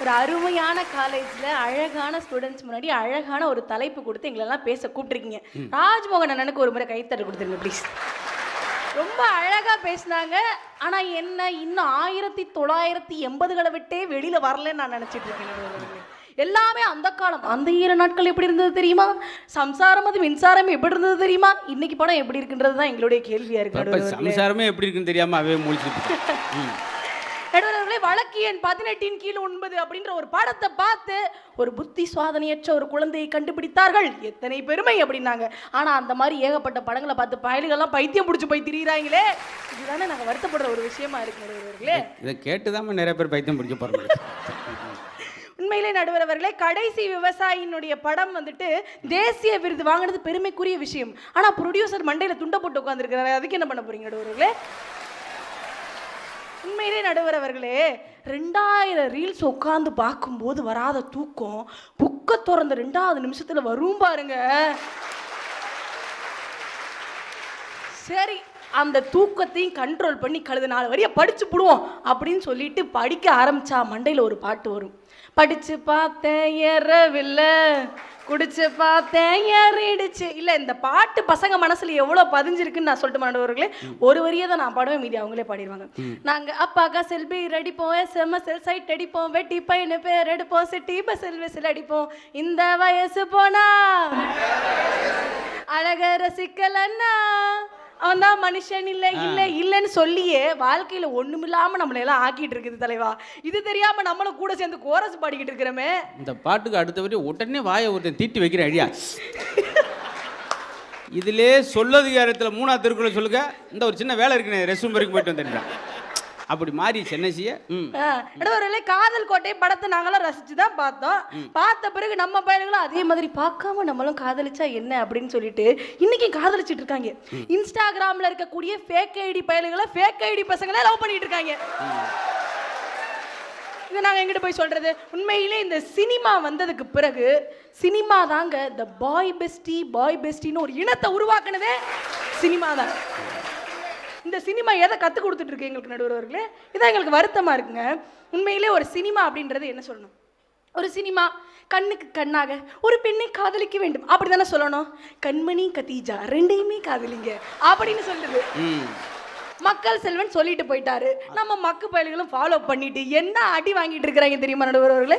ஒரு அருமையான காலேஜ்ல அழகான ஸ்டூடெண்ட்ஸ் முன்னாடி அழகான ஒரு தலைப்பு கொடுத்து எங்களெல்லாம் பேச கூப்பிட்டுருக்கீங்க. ராஜ்மோகன் அண்ணனுக்கு ஒரு முறை கைத்தட்டு கொடுத்துருங்க ப்ளீஸ் ரொம்ப அழகா பேசினாங்க. ஆனா என்ன இன்னும் ஆயிரத்தி தொள்ளாயிரத்தி எண்பதுகளை விட்டே வெளியில வரலன்னு நான் நினைச்சிட்டு இருக்கேன். எல்லாமே அந்த காலம். அந்த ஈர நாட்கள் எப்படி இருந்தது தெரியுமா? சம்சாரம் அது மின்சாரம் எப்படி இருந்தது தெரியுமா? இன்னைக்கு படம் எப்படி இருக்குன்றது தான் எங்களுடைய கேள்வியா இருக்கு. சம்சாரமே எப்படி இருக்குன்னு தெரியாம அவே முழிச்சிட்டு ம். நடுவர்களே வழக்கு எண் பதினெட்டின் கீழ் ஒன்பது அப்படின்ற ஒரு படத்தை பார்த்து ஒரு புத்தி சுவாதனையற்ற ஒரு குழந்தையை கண்டுபிடித்தார்கள். எத்தனை பெருமை அப்படின்னாங்க. ஆனா அந்த மாதிரி ஏகப்பட்ட படங்களை பார்த்து பயல்கள்லாம் பைத்தியம் பிடிச்சி போய் திரியிறாங்களே. இதுதானே நாங்க வருத்தப்படுற ஒரு விஷயமா இருக்கு நடுவர்களே இதை கேட்டுதான் நிறைய பேர் பைத்தியம் பிடிக்க போறாங்க. உண்மையிலே நடுவர் அவர்களே கடைசி விவசாயினுடைய படம் வந்துட்டு தேசிய விருது வாங்கினது பெருமைக்குரிய விஷயம். ஆனா ப்ரொடியூசர் மண்டையில துண்டை போட்டு உட்காந்துருக்கிறாரு அதுக்கு என்ன பண்ண போறீங்க நடுவர்களே உண்மையிலே நடுவர் அவர்களே ரெண்டாயிரம் ரீல்ஸ் உட்காந்து பார்க்கும்போது வராத தூக்கம் புக்க திறந்த ரெண்டாவது நிமிஷத்தில் வரும் பாருங்க. சரி அந்த தூக்கத்தையும் கண்ட்ரோல் பண்ணி கழுத நாலு வரியை படிச்சு புடுவோம் அப்படின்னு சொல்லிட்டு படிக்க ஆரம்பிச்சா மண்டையில் ஒரு பாட்டு வரும். படிச்சு பார்த்தேன் ஏறவில்லை. குடிச்சு பார்த்தேன் ஏறிடுச்சு. இல்லை இந்த பாட்டு பசங்க மனசுல எவ்வளோ பதிஞ்சிருக்குன்னு நான் சொல்லிட்டு மாட்டவர்களே ஒரு வரியை தான் நான் பாடுவேன் மீதி அவங்களே பாடிடுவாங்க. நாங்க அப்பாக்கா செல்பி அடிப்போம் எஸ்எம்எஸ் சைட் அடிப்போம் வெட்டி பையனு பேர் எடுப்போம் சிட்டி பஸ்ஸில் விசில் அடிப்போம். இந்த வயசு போனா அழக ரசிக்கலன்னா அவன் தான் மனுஷன் இல்லை இல்லை இல்லைன்னு சொல்லியே வாழ்க்கையில ஒண்ணுமில்லாம நம்மளை எல்லாம் ஆக்கிட்டு இருக்குது தலைவா. இது தெரியாம நம்மளும் கூட சேர்ந்து கோரஸ் பாடிக்கிட்டு இருக்கிறோமே. இந்த பாட்டுக்கு அடுத்த வரி உடனே வாயை ஒருத்தன் தீட்டி வைக்கிற ஐடியா இதிலே சொல்லதிகாரத்தில் மூணாவது திருக்குறள் சொல்லுங்க. இந்த ஒரு சின்ன வேலை இருக்குண்ணே ரெஸ்ட் வரைக்கும் போயிட்டு வந்துடுறான். அப்படி மாறி சென்னசிய ம். இடவரில் காதல் கோட்டை படத்தை நாங்களாம் ரசிச்சு தான் பார்த்தோம் பார்த்த பிறகு நம்ம பையன்களும் அதே மாதிரி பார்க்காம நம்மளும் காதலிச்சா என்ன அப்படின்னு சொல்லிட்டு இன்னைக்கு காதலிச்சிட்டு இருக்காங்க. இன்ஸ்டாகிராம்ல இருக்கக்கூடிய ஃபேக் ஐடி பயலுகளை ஃபேக் ஐடி பசங்களே லவ் பண்ணிட்டு இருக்காங்க. இதை நாங்கள் எங்கிட்ட போய் சொல்றது? உண்மையிலே இந்த சினிமா வந்ததுக்கு பிறகு சினிமா தாங்க இந்த பாய் பெஸ்டி பாய் பெஸ்டின்னு ஒரு இனத்தை உருவாக்குனதே சினிமா தான். இந்த சினிமா எதை கற்றுக் கொடுத்துட்டு இருக்கு எங்களுக்கு நடுவர்களே இதான் எங்களுக்கு வருத்தமாக இருக்குங்க. உண்மையிலே ஒரு சினிமா அப்படின்றது என்ன சொல்லணும்? ஒரு சினிமா கண்ணுக்கு கண்ணாக ஒரு பெண்ணை காதலிக்க வேண்டும். அப்படி தானே சொல்லணும்? கண்மணி கத்தீஜா ரெண்டையுமே காதலிங்க. அப்படின்னு சொல்லுது மக்கள் செல்வன் சொல்லிட்டு போயிட்டாரு. நம்ம மக்கு பயல்களும் ஃபாலோ பண்ணிட்டு என்ன அடி வாங்கிட்டு இருக்கிறாங்க தெரியுமா நடுவர்களே